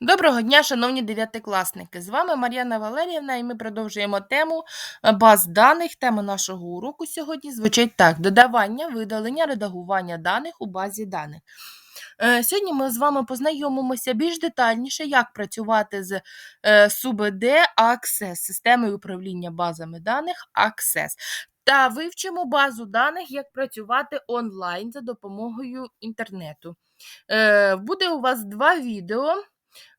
Доброго дня, шановні дев'ятикласники! З вами Мар'яна Валеріївна, і ми продовжуємо тему е, баз даних. Тема нашого уроку сьогодні звучить так: додавання, видалення, редагування даних у базі даних. Е, Сьогодні ми з вами познайомимося більш детальніше, як працювати з е, СУБД Access, системою управління базами даних Access. Та вивчимо базу даних, як працювати онлайн за допомогою інтернету. Е, Буде у вас два відео.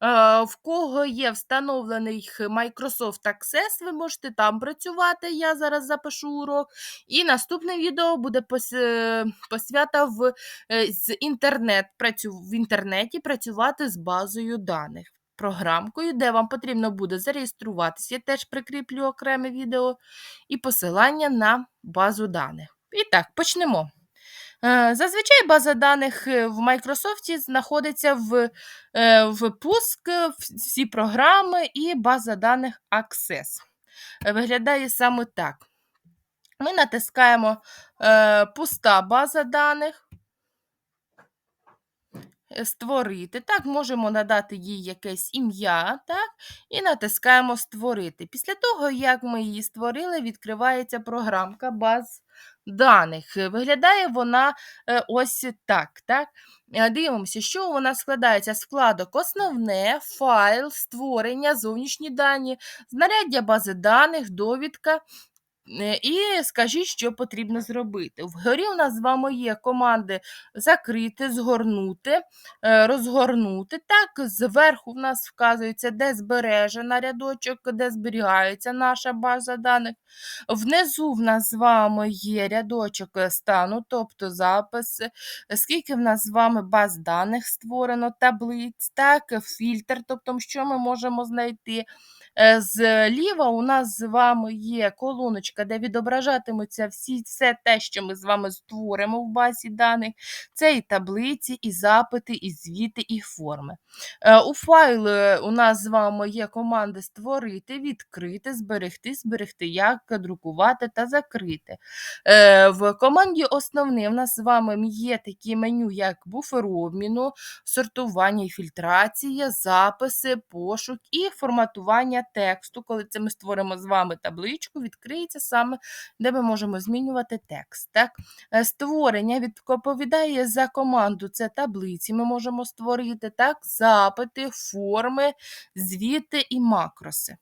Е, В кого є встановлений Microsoft Access, ви можете там працювати. Я зараз запишу урок. І наступне відео буде е, посвята в, е, з інтернет, працю, в інтернеті працювати з базою даних. Програмкою, де вам потрібно буде зареєструватися. Я теж прикріплю окреме відео і посилання на базу даних. І так, почнемо. Е, Зазвичай база даних е, в Microsoft знаходиться в, е, в пуск, всі програми і база даних Access. Виглядає саме так. Ми натискаємо е, пуста база даних. Створити. Так, можемо надати їй якесь ім'я, так, і натискаємо Створити. Після того, як ми її створили, відкривається програмка баз даних. Е, Виглядає вона е, ось так. так. Е, Дивимося, що вона складається з вкладок основне, файл, створення, зовнішні дані, знаряддя бази даних, довідка. Е, І скажіть, що потрібно зробити. Вгорі у нас з вами є команди закрити, згорнути, е, розгорнути. Так, зверху в нас вказується, де збережена рядочок, де зберігається наша база даних. Внизу в нас з вами є рядочок е, стану, тобто записи, скільки в нас з вами баз даних створено, таблиць, так, фільтр, тобто що ми можемо знайти. Зліва у нас з вами є колоночка, де відображатимуться всі, все те, що ми з вами створимо в базі даних. Це і таблиці, і запити, і звіти, і форми. Е, У файлі у нас з вами є команди створити, відкрити, зберегти, зберегти, як друкувати та закрити. Е, В команді основний у нас з вами є такі меню, як буфер обміну, сортування і фільтрація, записи, пошук і форматування тексту. Коли це ми створимо з вами табличку, відкриється саме, де ми можемо змінювати текст. Так? Е, Створення відповідає за команду, це таблиці ми можемо створити, так? запити, форми, звіти і макроси.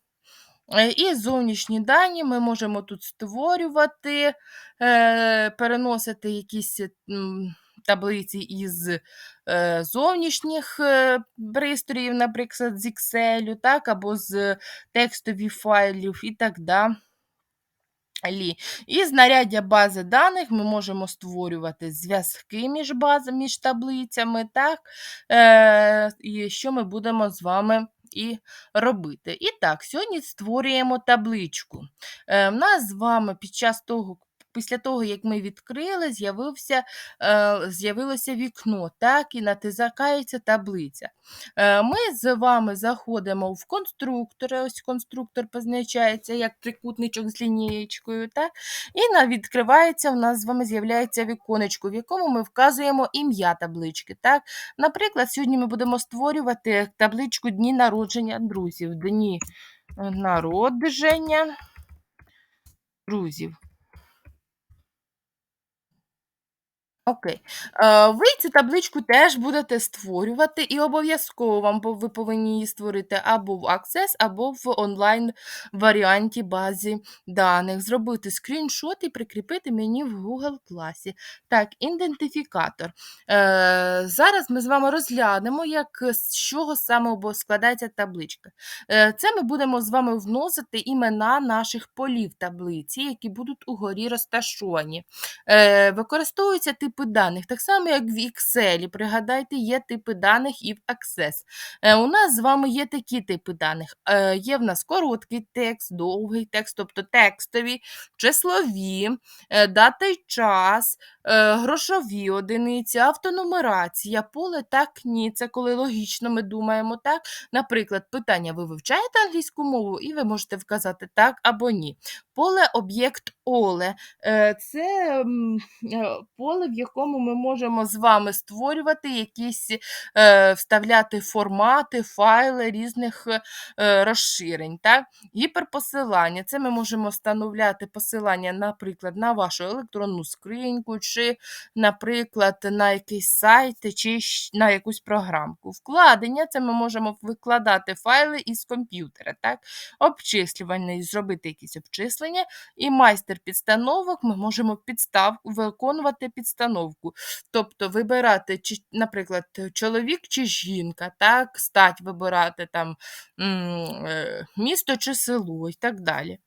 Е, І зовнішні дані ми можемо тут створювати, е, переносити якісь таблиці із зовнішніх пристроїв, наприклад, з Excel, так, або з текстових файлів і так далі. І знаряддя бази даних ми можемо створювати зв'язки між базами, між таблицями, так, е, і що ми будемо з вами і робити. І так, сьогодні створюємо табличку. Е, в нас з вами під час того, після того, як ми відкрили, з'явився, е, з'явилося вікно, так, і натискається таблиця. Е, Ми з вами заходимо в конструктор, ось конструктор позначається як трикутничок з лінієчкою, так? і відкривається, у нас з вами з'являється віконечко, в якому ми вказуємо ім'я таблички. Так? Наприклад, сьогодні ми будемо створювати табличку Дні народження друзів. Дні народження друзів. Окей. Е, Ви цю табличку теж будете створювати, і обов'язково вам ви повинні її створити або в Access, або в онлайн варіанті базі даних. Зробити скріншот і прикріпити мені в Google класі. Так, ідентифікатор. Е, Зараз ми з вами розглянемо, як з чого саме складається табличка. Е, Це ми будемо з вами вносити імена наших полів таблиці, які будуть угорі розташовані. Е, Використовуються типи даних, так само, як в Excel. Пригадайте, є типи даних і в Access. Е, У нас з вами є такі типи даних. Е, Є в нас короткий текст, довгий текст, тобто текстові, числові, е, дата й час, грошові одиниці, автонумерація, поле так, ні. Це коли логічно ми думаємо так. Наприклад, питання: ви вивчаєте англійську мову, і ви можете вказати так або ні. Поле об'єкт Оле е, це е, поле, в якому ми можемо з вами створювати якісь е, вставляти формати, файли різних е, розширень. Так? Гіперпосилання це ми можемо встановляти посилання, наприклад, на вашу електронну скриньку, чи, наприклад, на якийсь сайт, чи на якусь програмку. Вкладення це ми можемо викладати файли із комп'ютера. Так? Обчислювання, зробити якісь обчислення. І майстер підстановок ми можемо підстав, виконувати підстановку. Тобто вибирати, чи, наприклад, чоловік чи жінка, так, стать вибирати там е, місто чи село і так далі.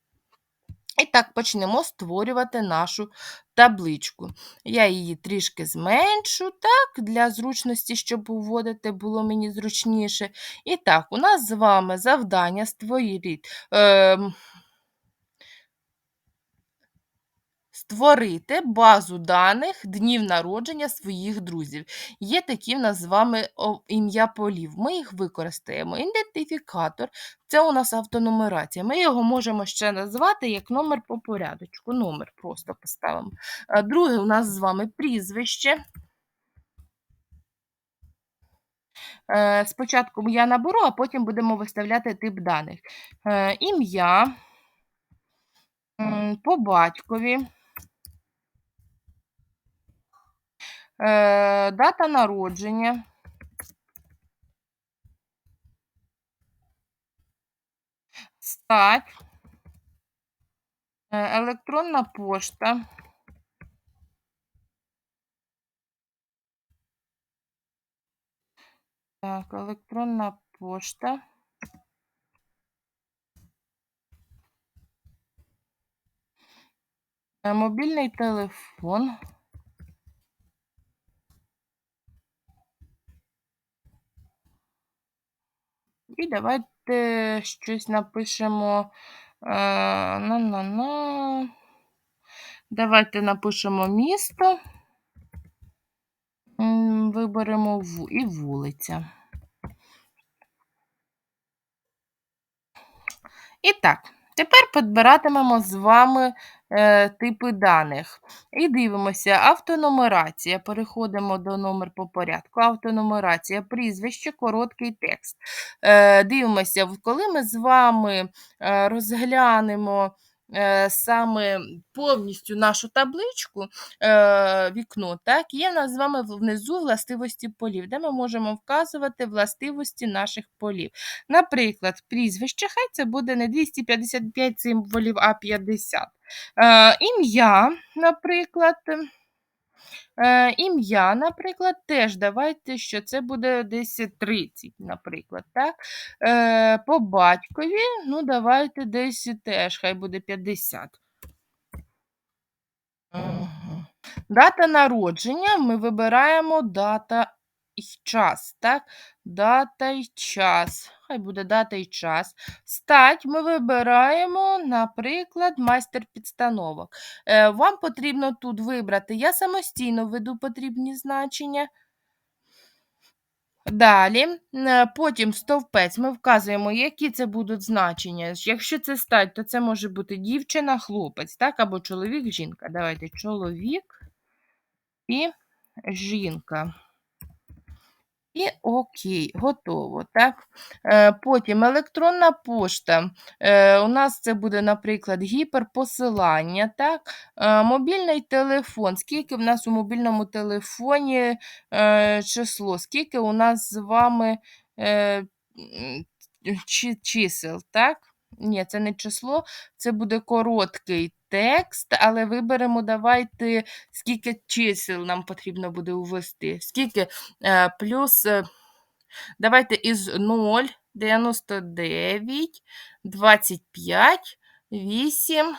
І так почнемо створювати нашу табличку. Я її трішки зменшу, так, для зручності, щоб уводити було мені зручніше. І так, у нас з вами завдання створіть. Е, Створити базу даних днів народження своїх друзів. Є такі в нас з вами ім'я полів. Ми їх використаємо. Ідентифікатор це у нас автонумерація. Ми його можемо ще назвати як номер по порядочку. Номер просто поставимо. Друге у нас з вами прізвище. Е, Спочатку я наберу, а потім будемо виставляти тип даних. Е, Ім'я по батькові. Е, Дата народження. Стать. Електронна пошта. Так, електронна пошта. Е, Мобільний телефон. І давайте щось напишемо. е, На-на-на. Давайте напишемо місто. Виберемо і вулиця. І так, тепер підбиратимемо з вами е, типи даних. І дивимося, автонумерація. Переходимо до номер по порядку. Автонумерація, прізвище, короткий текст. Е, дивимося, коли ми з вами е, розглянемо. Саме повністю нашу табличку, вікно, так, є в нас з вами внизу властивості полів, де ми можемо вказувати властивості наших полів. Наприклад, прізвище, хай це буде не 255 символів, а 50. Ім'я, наприклад. Е, ім'я, наприклад, теж давайте, що це буде десь 30, наприклад. так? Е, по батькові, ну, давайте десь теж, хай буде 50. Мгм. Дата народження ми вибираємо дата і час, так? Дата і час. Хай буде дата і час. Стать ми вибираємо, наприклад, майстер підстановок. Е, вам потрібно тут вибрати. Я самостійно веду потрібні значення. Далі, е, потім стовпець ми вказуємо, які це будуть значення. Якщо це стать, то це може бути дівчина, хлопець, так? або чоловік, жінка. Давайте чоловік і жінка. І окей, готово. так? Е, Потім електронна пошта. Е, У нас це буде, наприклад, гіперпосилання. так? Е, Мобільний телефон. Скільки в нас у мобільному телефоні число? Скільки у нас з вами чи- чисел? так? Ні, це не число, це буде короткий текст, але виберемо, давайте, скільки чисел нам потрібно буде ввести. Скільки Е, плюс, е, давайте із 0, 99, 25, 8.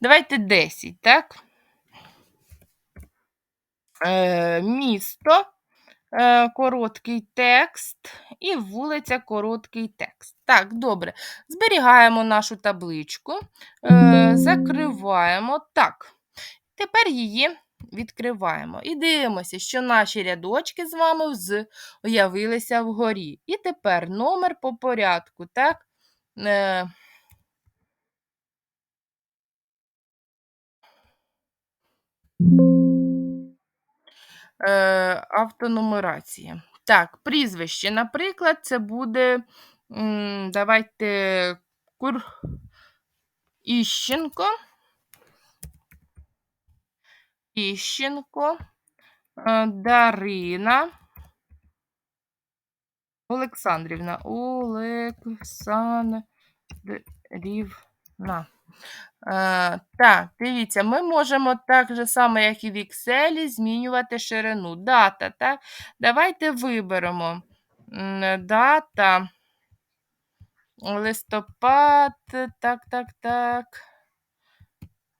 Давайте 10, так? Е, місто. Е, короткий текст і вулиця короткий текст. Так, добре. Зберігаємо нашу табличку, е, закриваємо. Так, тепер її відкриваємо. І дивимося, що наші рядочки з вами з'явилися вгорі. І тепер номер по порядку. так? Е, е. Так, прізвище, наприклад, це буде, давайте, Кур... Іщенко. Іщенко, е, Дарина. Олександрівна. Олександрівна. Е, так, дивіться, ми можемо так же само, як і в Excel, змінювати ширину. Дата, так? Давайте виберемо дата. Листопад, так, так, так.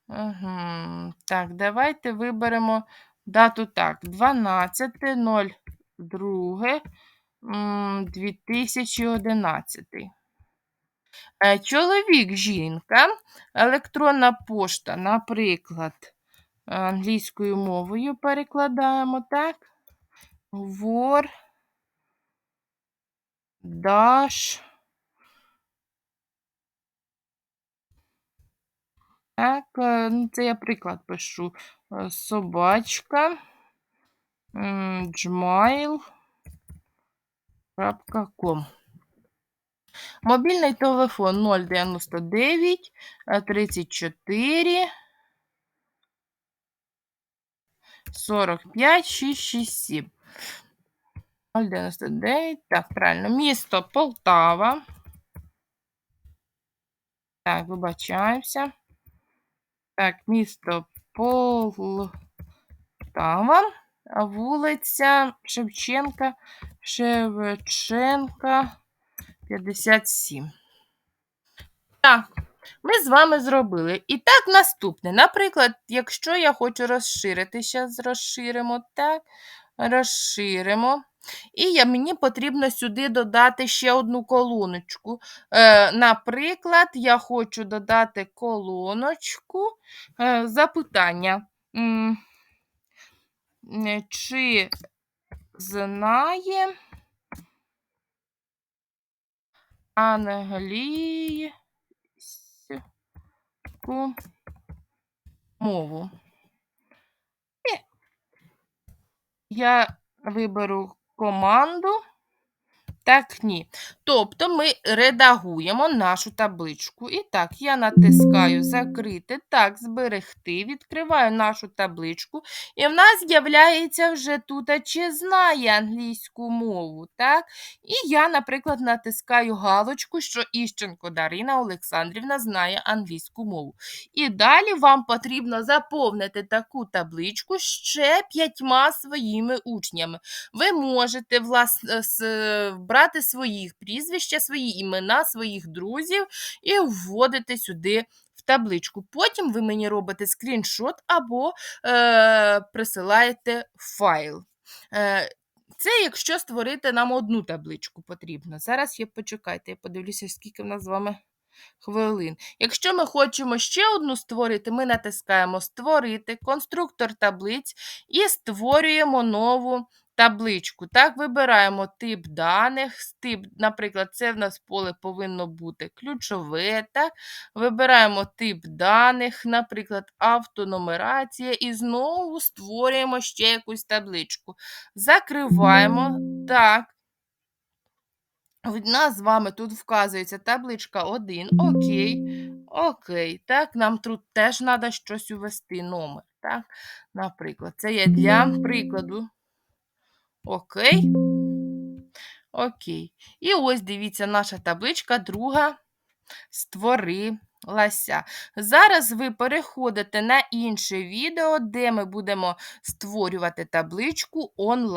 Угу. Так, давайте виберемо дату так. 12.02. м, 2011. Е, Чоловік, жінка, електронна пошта, наприклад, англійською мовою перекладаємо, так? Вор, даш. Так, е, ну, це я приклад пишу. Е, Собачка. Gmail.com. Мобільний телефон 099 е, 34 45 667. 099. Так, правильно. Місто Полтава. Так, вибачаюся. Так, місто Полтава. Вулиця Шевченка, Шевченка 57. Так, ми з вами зробили. І так, наступне. Наприклад, якщо я хочу розширити, зараз розширимо, так, розширимо. І я, мені потрібно сюди додати ще одну колоночку. Е, Наприклад, я хочу додати колоночку е, запитання. Чи знає англійську мову? І я виберу команду. Так, ні. Тобто ми редагуємо нашу табличку. І так, я натискаю закрити, так, зберегти, відкриваю нашу табличку, і в нас з'являється вже тут, чи знає англійську мову. так? І я, наприклад, натискаю галочку, що Іщенко Дарина Олександрівна знає англійську мову. І далі вам потрібно заповнити таку табличку ще п'ятьма своїми учнями. Ви можете власне с- брати своїх прізвища, свої імена, своїх друзів і вводити сюди в табличку. Потім ви мені робите скріншот або е, присилаєте файл. Е, це якщо створити нам одну табличку потрібно. Зараз я почекайте, я подивлюся, скільки в нас з вами хвилин. Якщо ми хочемо ще одну створити, ми натискаємо Створити, конструктор таблиць і створюємо нову табличку. Так, вибираємо тип даних. Тип, наприклад, це в нас поле повинно бути ключове. Так? Вибираємо тип даних, наприклад, автонумерація, і знову створюємо ще якусь табличку. Закриваємо. Так. В нас з вами тут вказується табличка 1. Окей. Окей. Так, нам тут теж треба щось увести номер. Так, наприклад, це є для прикладу. Окей. Окей. І ось дивіться, наша табличка друга створилася. Зараз ви переходите на інше відео, де ми будемо створювати табличку онлайн.